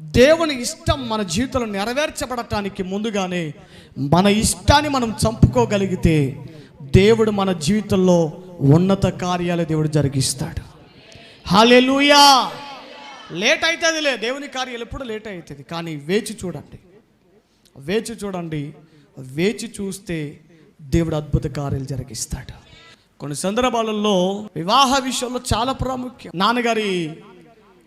దేవుని ఇష్టం మన జీవితంలో నెరవేర్చబడటానికి ముందుగానే మన ఇష్టాన్ని మనం చంపుకోగలిగితే దేవుడు మన జీవితంలో ఉన్నత కార్యాలు దేవుడు జరిగిస్తాడు. హాలెలుయా లేట్ అవుతుందిలే దేవుని కార్యాలు ఎప్పుడు లేట్ అవుతుంది కానీ వేచి చూడండి. వేచి చూడండి. వేచి చూస్తే దేవుడు అద్భుత కార్యాలు జరిగిస్తాడు. కొన్ని సందర్భాలలో వివాహ విషయంలో చాలా ప్రాముఖ్యం. నాన్నగారి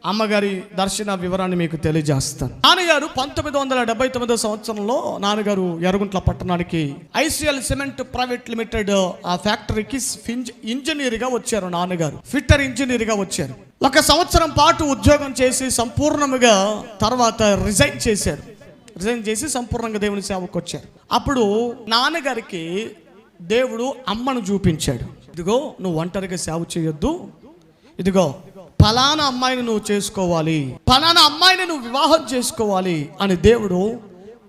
అమ్మగారి దర్శన వివరాన్ని మీకు తెలియజేస్తాను. నాన్నగారు పంతొమ్మిది వందల డెబ్బై తొమ్మిదో సంవత్సరంలో నాన్నగారు ఎర్రగుంట్ల పట్టణానికి ఐసీఎల్ సిమెంట్ ప్రైవేట్ లిమిటెడ్ ఆ ఫ్యాక్టరీకి ఫింజ్ ఇంజనీర్గా వచ్చారు నాన్నగారు. ఫిట్టర్ ఇంజనీర్గా వచ్చారు. ఒక సంవత్సరం పాటు ఉద్యోగం చేసి సంపూర్ణముగా తర్వాత రిజైన్ చేశారు. రిజైన్ చేసి సంపూర్ణంగా దేవుని సేవకు వచ్చారు. అప్పుడు నాన్నగారికి దేవుడు అమ్మను చూపించాడు. ఇదిగో నువ్వు ఒంటరిగా సేవ చేయొద్దు. ఇదిగో ఫలానా అమ్మాయిని నువ్వు చేసుకోవాలి. ఫలానా అమ్మాయిని నువ్వు వివాహం చేసుకోవాలి అని దేవుడు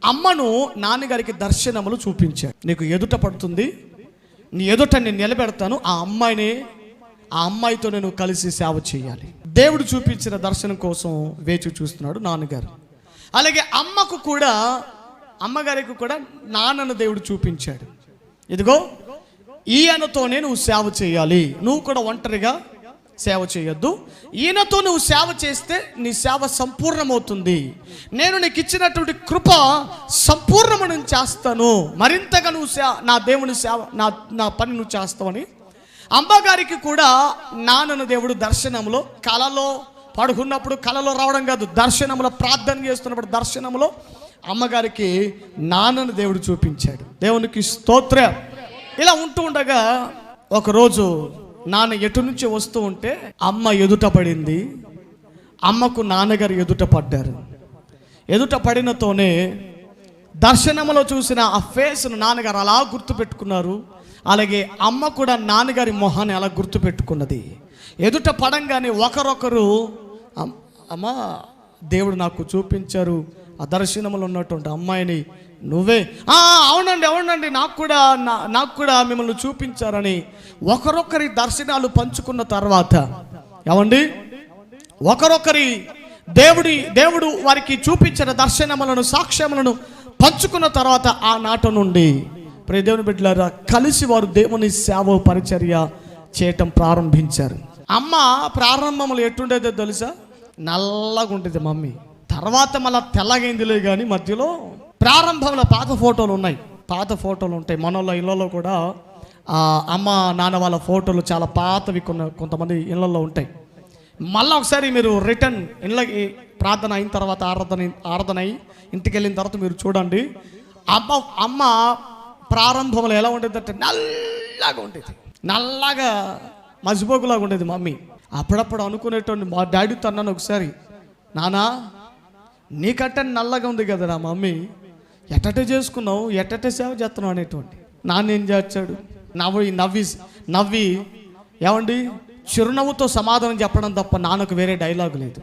అమ్మను నాన్నగారికి దర్శనములు చూపించాడు. నీకు ఎదుట పడుతుంది. నీ ఎదుట నేను నిలబెడతాను. ఆ అమ్మాయిని ఆ అమ్మాయితో నేను కలిసి సేవ చేయాలి. దేవుడు చూపించిన దర్శనం కోసం వేచి చూస్తున్నాడు నాన్నగారు. అలాగే అమ్మకు కూడా అమ్మగారికి కూడా నాన్నను దేవుడు చూపించాడు. ఇదిగో ఈయనతోనే నువ్వు సేవ చేయాలి. నువ్వు కూడా ఒంటరిగా సేవ చేయొద్దు. ఈయనతో నువ్వు సేవ చేస్తే నీ సేవ సంపూర్ణమవుతుంది. నేను నీకు ఇచ్చినటువంటి కృప సంపూర్ణము నేను చేస్తాను. మరింతగా నువ్వు సే నా దేవుని సేవ నా నా పని నువ్వు చేస్తావని అమ్మగారికి కూడా నానన్న దేవుడు దర్శనంలో కలలో పడుకున్నప్పుడు కలలో రావడం కాదు దర్శనంలో ప్రార్థన చేస్తున్నప్పుడు దర్శనంలో అమ్మగారికి నాన్నను దేవుడు చూపించాడు. దేవునికి స్తోత్ర. ఇలా ఉంటూ ఉండగా ఒకరోజు నాన్న ఎటు నుంచి వస్తూ ఉంటే అమ్మ ఎదుట పడింది. అమ్మకు నాన్నగారు ఎదుట పడ్డారు. ఎదుట పడినతోనే దర్శనంలో చూసిన ఆ ఫేస్ను నాన్నగారు అలా గుర్తుపెట్టుకున్నారు. అలాగే అమ్మ కూడా నాన్నగారి మొహాన్ని అలా గుర్తుపెట్టుకున్నది. ఎదుట పడంగానే ఒకరొకరు అమ్మ దేవుడు నాకు చూపించారు. ఆ దర్శనంలో ఉన్నటువంటి అమ్మాయిని నువ్వే. అవునండి అవునండి నాకు కూడా నా- నాకు కూడా మిమ్మల్ని చూపించారని ఒకరొకరి దర్శనాలు పంచుకున్న తర్వాత ఏమండి? ఒకరొకరి దేవుడి దేవుడు వారికి చూపించిన దర్శనములను సాక్ష్యములను పంచుకున్న తర్వాత ఆ నాట నుండి ప్రే దేవుని బిడ్డలారా కలిసి వారు దేవుని సేవ పరిచర్య చేయటం ప్రారంభించారు. అమ్మ ప్రారంభములు ఎట్టుండేదో తెలుసా? నల్లగా ఉండేది మమ్మీ. తర్వాత మళ్ళీ తెల్లగైందిలే కానీ మధ్యలో ప్రారంభంలో పాత ఫోటోలు ఉన్నాయి. పాత ఫోటోలు ఉంటాయి. మనోళ్ళ ఇళ్ళలో కూడా అమ్మ నాన్న వాళ్ళ ఫోటోలు చాలా పాతవి కొన్న కొంతమంది ఇళ్ళల్లో ఉంటాయి. మళ్ళీ ఒకసారి మీరు రిటర్న్ ఇళ్ళకి ప్రార్థన అయిన తర్వాత ఆరాధన ఆరాధన అయి ఇంటికి వెళ్ళిన తర్వాత మీరు చూడండి. అమ్మ అమ్మ ప్రారంభంలో ఎలా ఉండేది అంటే నల్లగా ఉండేది. నల్లగా మసిపోగులాగా ఉండేది మమ్మీ. అప్పుడప్పుడు అనుకునేటువంటి మా డాడీతో అన్నాను ఒకసారి నానా నీకంటే నల్లగా ఉంది కదా నా మమ్మీ. ఎట్టటే చేసుకున్నావు? ఎట్టటే సేవ చేస్తున్నావు అనేటువంటి. నాన్న ఏం చేర్చాడు నవ్వి నవ్వి నవ్వి. ఏమండి? చిరునవ్వుతో సమాధానం చెప్పడం తప్ప నాన్నకు వేరే డైలాగ్ లేదు.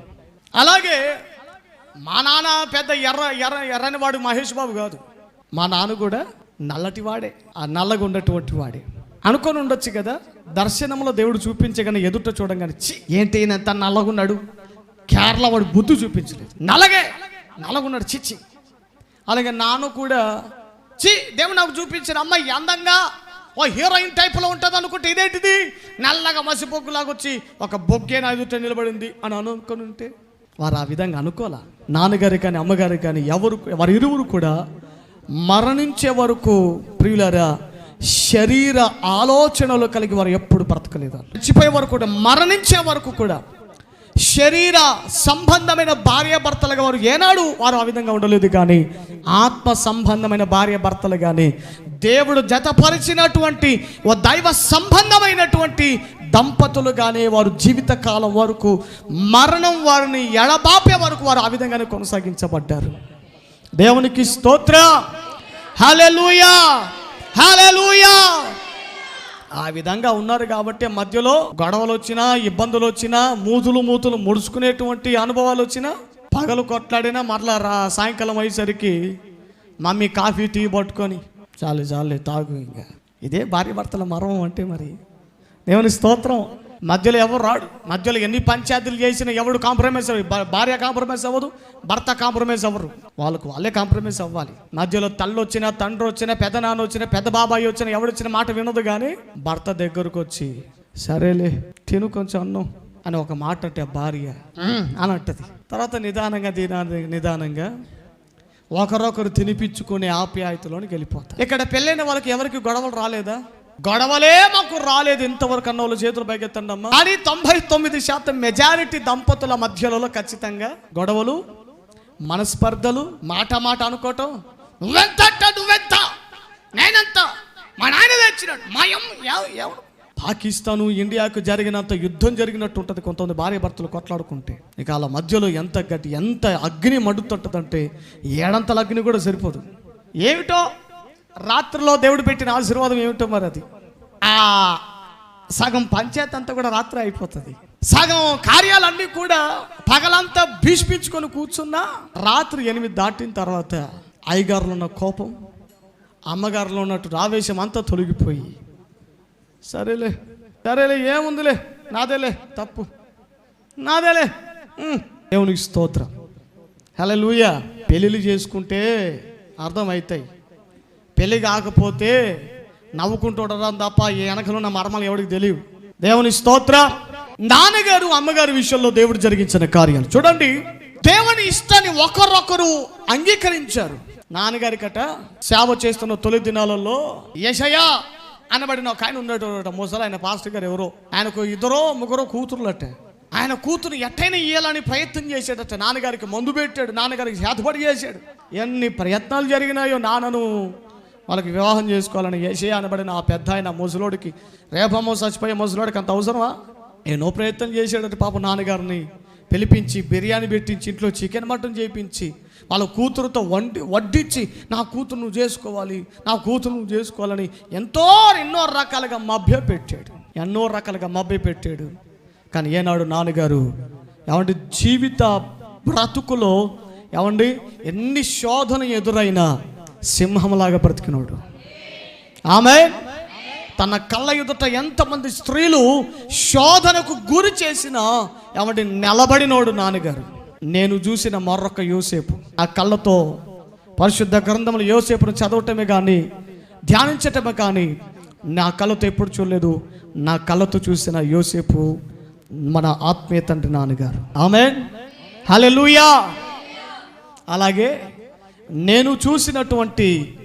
అలాగే మా నాన్న పెద్ద ఎర్ర ఎర్ర ఎర్రని వాడు మహేష్ బాబు కాదు. మా నాన్న కూడా నల్లటి వాడే ఆ నల్లగా ఉండేటువంటి వాడే. అనుకొని ఉండొచ్చు కదా దర్శనంలో దేవుడు చూపించగానే ఎదుట చూడంగానే ఏంటి ఈయన ఎంత నల్లగున్నాడు? కేరళ వాడు బుద్ధి చూపించలేదు. నలగే. నలగున్నాడు. చిచ్చి అలాగే నాన్న కూడా చి దేవుడు నాకు చూపించిన అమ్మాయి అందంగా ఓ హీరోయిన్ టైప్లో ఉంటుంది అనుకుంటే ఇదేంటిది? నల్లగా మసిబొగ్గులాగా వచ్చి ఒక బొగ్గే నా ఎదుట నిలబడింది అని అనుకుని ఉంటే వారు ఆ విధంగా అనుకోలే. నాన్నగారు కానీ అమ్మగారు కానీ ఎవరు వారి ఇరువురు కూడా మరణించే వరకు ప్రియులారా శరీర ఆలోచనలు కలిగి వారు ఎప్పుడు బ్రతకలేదు. చచ్చిపోయే వరకు కూడా మరణించే వరకు కూడా శరీర సంబంధమైన భార్య భర్తలుగా వారు ఏనాడు వారు ఆ విధంగా ఉండలేదు కానీ ఆత్మ సంబంధమైన భార్య భర్తలు కానీ దేవుడు జతపరిచినటువంటి ఓ దైవ సంబంధమైనటువంటి దంపతులు కానీ వారు జీవితకాలం వరకు మరణం వారిని ఎడబాపే వరకు వారు ఆ విధంగానే కొనసాగించబడ్డారు. దేవునికి స్తోత్ర. హలెలుయా హలెలుయా ఆ విధంగా ఉన్నారు కాబట్టి మధ్యలో గొడవలు వచ్చినా ఇబ్బందులు వచ్చినా మూతులు మూతులు ముడుచుకునేటువంటి అనుభవాలు వచ్చినా పగలు కొట్లాడినా మరలా రా సాయంకాలం అయ్యేసరికి మమ్మీ కాఫీ టీ పట్టుకొని చాలు చాలు తాగు ఇంకా. ఇదే భార్య భర్తల మర్మం అంటే మరి. దేవుని స్తోత్రం. మధ్యలో ఎవరు రాడు? మధ్యలో ఎన్ని పంచాయతీలు చేసినా ఎవడు కాంప్రమైజ్ అవ్వదు భార్య కాంప్రమైజ్ అవ్వదు భర్త కాంప్రమైజ్ అవ్వరు. వాళ్ళకు వాళ్ళే కాంప్రమైజ్ అవ్వాలి. మధ్యలో తల్లి వచ్చినా తండ్రి వచ్చినా పెద్ద నాన్న వచ్చినా పెద్ద బాబాయ్ వచ్చినా ఎవడొచ్చిన మాట వినదు కానీ భర్త దగ్గరకు వచ్చి సరేలే తిను కొంచెం అన్నం అని ఒక మాట అంటే భార్య "ఉమ్" అని అంటది. తర్వాత నిదానంగా నిదానంగా నిదానంగా ఒకరొకరు తినిపించుకునే ఆప్యాయతలోనికి వెళ్ళిపోతారు. ఇక్కడ పెళ్ళైన వాళ్ళకి ఎవరికి గొడవలు రాలేదా? గొడవలే మాకు రాలేదు ఇంతవరకు అన్న వాళ్ళు చేతులు పైకెత్తండి అమ్మా. కానీ తొంభై తొమ్మిది శాతం మెజారిటీ దంపతుల మధ్యలో ఖచ్చితంగా గొడవలు మనస్పర్ధలు మాట మాట అనుకోవటం. నువ్వెంత నువ్వెంత? నేనెంత? మా నాయన తెచ్చినాడు. మా అమ్మ పాకిస్తాను ఇండియాకు జరిగినంత యుద్ధం జరిగినట్టు ఉంటుంది కొంతమంది భార్య భర్తలు కొట్లాడుకుంటే. ఇక వాళ్ళ మధ్యలో ఎంత గట్టి ఎంత అగ్ని మండుతుంటుందంటే ఏడంతల అగ్ని కూడా సరిపోదు. ఏమిటో? రాత్రిలో దేవుడు పెట్టిన ఆశీర్వాదం ఏమిటో మరి అది? ఆ సగం పంచాయత్ అంతా కూడా రాత్రి అయిపోతుంది. సగం కార్యాలన్నీ కూడా పగలంతా భీష్మించుకొని కూర్చున్నా రాత్రి ఎనిమిది దాటిన తర్వాత అయ్యగారులో ఉన్న కోపం అమ్మగారిలో ఉన్నట్టు ఆవేశం అంతా తొలగిపోయి సరేలే సరేలే ఏముందిలే నాదేలే తప్పు నాదేలే దేవునికి స్తోత్రం. హలో లూయ పెళ్ళిళ్ళు చేసుకుంటే అర్థమవుతాయి పెళ్ళి కాకపోతే నవ్వుకుంటుండడం తప్ప ఈ వెనకలో ఉన్న మర్మాలు ఎవరికి తెలియవు. దేవుని స్తోత్ర. నాన్నగారు అమ్మగారి విషయంలో దేవుడు జరిగించిన కార్యాలు. చూడండి దేవుని ఇష్టాన్ని ఒకరొకరు అంగీకరించారు. నాన్నగారి కట సేవ చేస్తున్న తొలి దినాలలో యశయా అనబడిన ఒక ఆయన ఉన్నాడు ముసలు ఆయన పాస్టర్ గారు ఎవరో. ఆయనకు ఇద్దరో ముగ్గురో కూతురులట. ఆయన కూతురు ఎట్టైనా ఇయ్యాలని ప్రయత్నం చేశాడట నాన్నగారికి మందు పెట్టాడు నాన్నగారికి చేతపడి చేశాడు. ఎన్ని ప్రయత్నాలు జరిగినాయో నాన్నను వాళ్ళకి వివాహం చేసుకోవాలని ఏసే అనబడిన ఆ పెద్ద ఆయన ముసలోడికి రేపమ్మో చచ్చిపోయే ముసలోడికి అంత అవసరమా? ఎన్నో ప్రయత్నం చేశాడంటే పాప నాన్నగారిని పిలిపించి బిర్యానీ పెట్టించి ఇంట్లో చికెన్ మటన్ చేయించి వాళ్ళ కూతురుతో వండి వడ్డించి నా కూతురు నువ్వు చేసుకోవాలి నా కూతురు నువ్వు చేసుకోవాలని ఎంతో ఎన్నో రకాలుగా మభ్య పెట్టాడు. ఎన్నో రకాలుగా మభ్య పెట్టాడు. కానీ ఏనాడు నాన్నగారు ఏమంటే జీవిత బ్రతుకులో ఏమండి ఎన్ని శోధన ఎదురైనా సింహంలాగా బ్రతికినోడు. ఆమె తన కళ్ళ ఎదుట ఎంతమంది స్త్రీలు శోధనకు గురి చేసిన ఏమంటే నిలబడినోడు నాన్నగారు. నేను చూసిన మరొక యోసేపు. ఆ కళ్ళతో పరిశుద్ధ గ్రంథంలో యోసేపును చదవటమే కానీ ధ్యానించటమే కానీ నా కళ్ళతో ఎప్పుడు చూడలేదు. నా కళ్ళతో చూసిన యోసేపు మన ఆత్మీయ తండ్రి నాన్నగారు. ఆమె హల్లెలూయా! అలాగే నేను చూసినటువంటి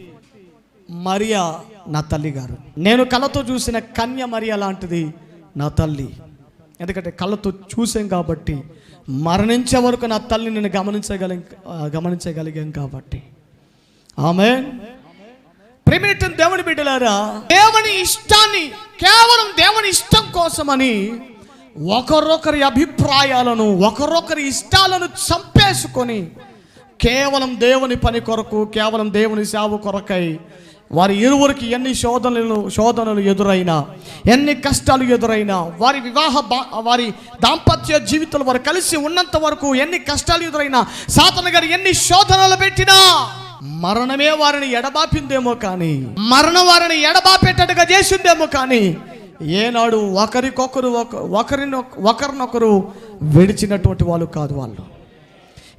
మరియా నా తల్లి గారు. నేను కళ్ళతో చూసిన కన్య మరియా లాంటిది నా తల్లి. ఎందుకంటే కళ్ళతో చూసాం కాబట్టి మరణించే వరకు నా తల్లిని నేను గమనించగలి గమనించగలిగాం కాబట్టి. ఆమె ప్రేమిటం దేవుని బిడ్డలారా దేవుని ఇష్టాన్ని కేవలం దేవుని ఇష్టం కోసమని ఒకరొకరి అభిప్రాయాలను ఒకరొకరి ఇష్టాలను చంపేసుకొని కేవలం దేవుని పని కొరకు కేవలం దేవుని సేవ కొరకై వారి ఇరువురికి ఎన్ని శోధనలు శోధనలు ఎదురైనా ఎన్ని కష్టాలు ఎదురైనా వారి వివాహ బా- వారి దాంపత్య జీవితంలో వారు కలిసి ఉన్నంత వరకు ఎన్ని కష్టాలు ఎదురైనా సాతన గారు ఎన్ని శోధనలు పెట్టినా మరణమే వారిని ఎడబాపిందేమో కానీ మరణం వారిని ఎడబాపేటట్టుగా చేసిందేమో కానీ ఏనాడు ఒకరికొకరు ఒక ఒకరిని ఒకరినొకరు విడిచినటువంటి వాళ్ళు కాదు వాళ్ళు.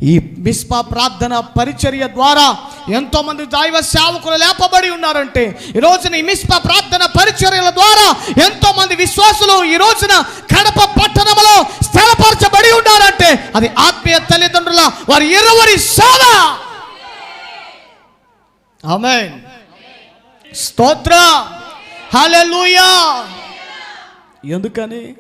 ఈ మిస్పా ప్రార్థన పరిచర్య ద్వారా ఎంతో మంది దైవ సేవకులు లేపబడి ఉన్నారంటే ఈ రోజున ఈ మిస్పా ప్రార్థన పరిచర్యల ద్వారా ఎంతో మంది విశ్వాసులు ఈ రోజున కడప పట్టణంలో స్థిరపరచబడి ఉన్నారంటే అది ఆత్మీయ తల్లిదండ్రుల వారి ఇరువురి సేవ. ఆమేన్. స్తోత్ర. హల్లెలూయా. ఎందుకని?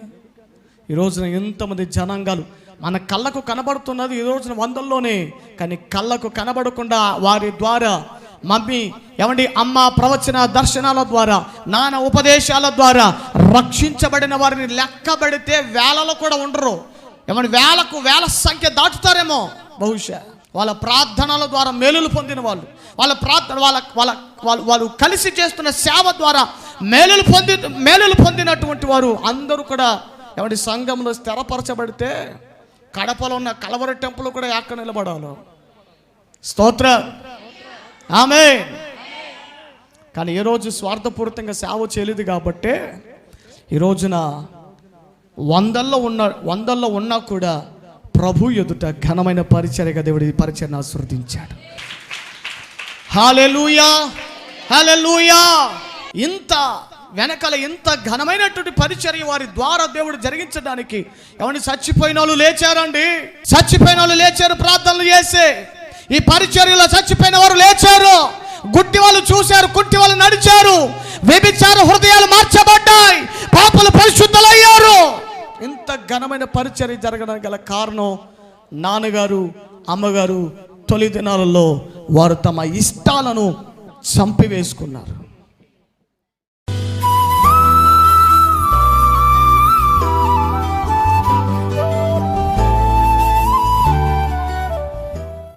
ఈ రోజున ఎంతమంది జనాంగాలు మన కళ్ళకు కనబడుతున్నది ఈ రోజున వందల్లోనే కానీ కళ్ళకు కనబడకుండా వారి ద్వారా మమ్మీ ఏమండి అమ్మ ప్రవచన దర్శనాల ద్వారా నాన్న ఉపదేశాల ద్వారా రక్షించబడిన వారిని లెక్కబడితే వేలలో కూడా ఉండరు. ఏమంటే వేలకు వేల సంఖ్య దాటుతారేమో బహుశా. వాళ్ళ ప్రార్థనల ద్వారా మేలులు పొందిన వాళ్ళు వాళ్ళ ప్రార్థన వాళ్ళ వాళ్ళ వాళ్ళు వాళ్ళు కలిసి చేస్తున్న సేవ ద్వారా మేలులు పొంది మేలులు పొందినటువంటి వారు అందరూ కూడా ఏమంటే సంఘంలో స్థిరపరచబడితే కడపలో ఉన్న కలవర టెంపుల్ కూడా ఎక్కడ నిలబడాలో. స్తోత్ర. ఆమె కానీ ఏ రోజు స్వార్థపూరితంగా సేవ చేయలేదు కాబట్టే ఈ రోజున వందల్లో ఉన్న వందల్లో ఉన్నా కూడా ప్రభు ఎదుట ఘనమైన పరిచర్యగా దేవుడి ఈ పరిచయను ఆశీర్వదించాడు. హాలెలూయా హాలెలూయా ఇంత వెనకాల ఇంత ఘనమైనటువంటి పరిచర్య వారి ద్వారా దేవుడు జరిగించడానికి. ఎవరిని చచ్చిపోయిన వాళ్ళు లేచారండి. చచ్చిపోయిన వాళ్ళు లేచారు ప్రార్థనలు చేసే. ఈ పరిచర్యలో చచ్చిపోయిన వారు లేచారు. గుట్టి వాళ్ళు చూశారు కుట్టి వాళ్ళు నడిచారు. వ్యభిచార హృదయాలు మార్చబడ్డాయి. పాపలు పరిశుద్ధులయ్యారు. ఇంత ఘనమైన పరిచర్య జరగడానికి గల కారణం నాన్నగారు అమ్మగారు తొలి దినాలలో వారు తమ ఇష్టాలను చంపివేసుకున్నారు.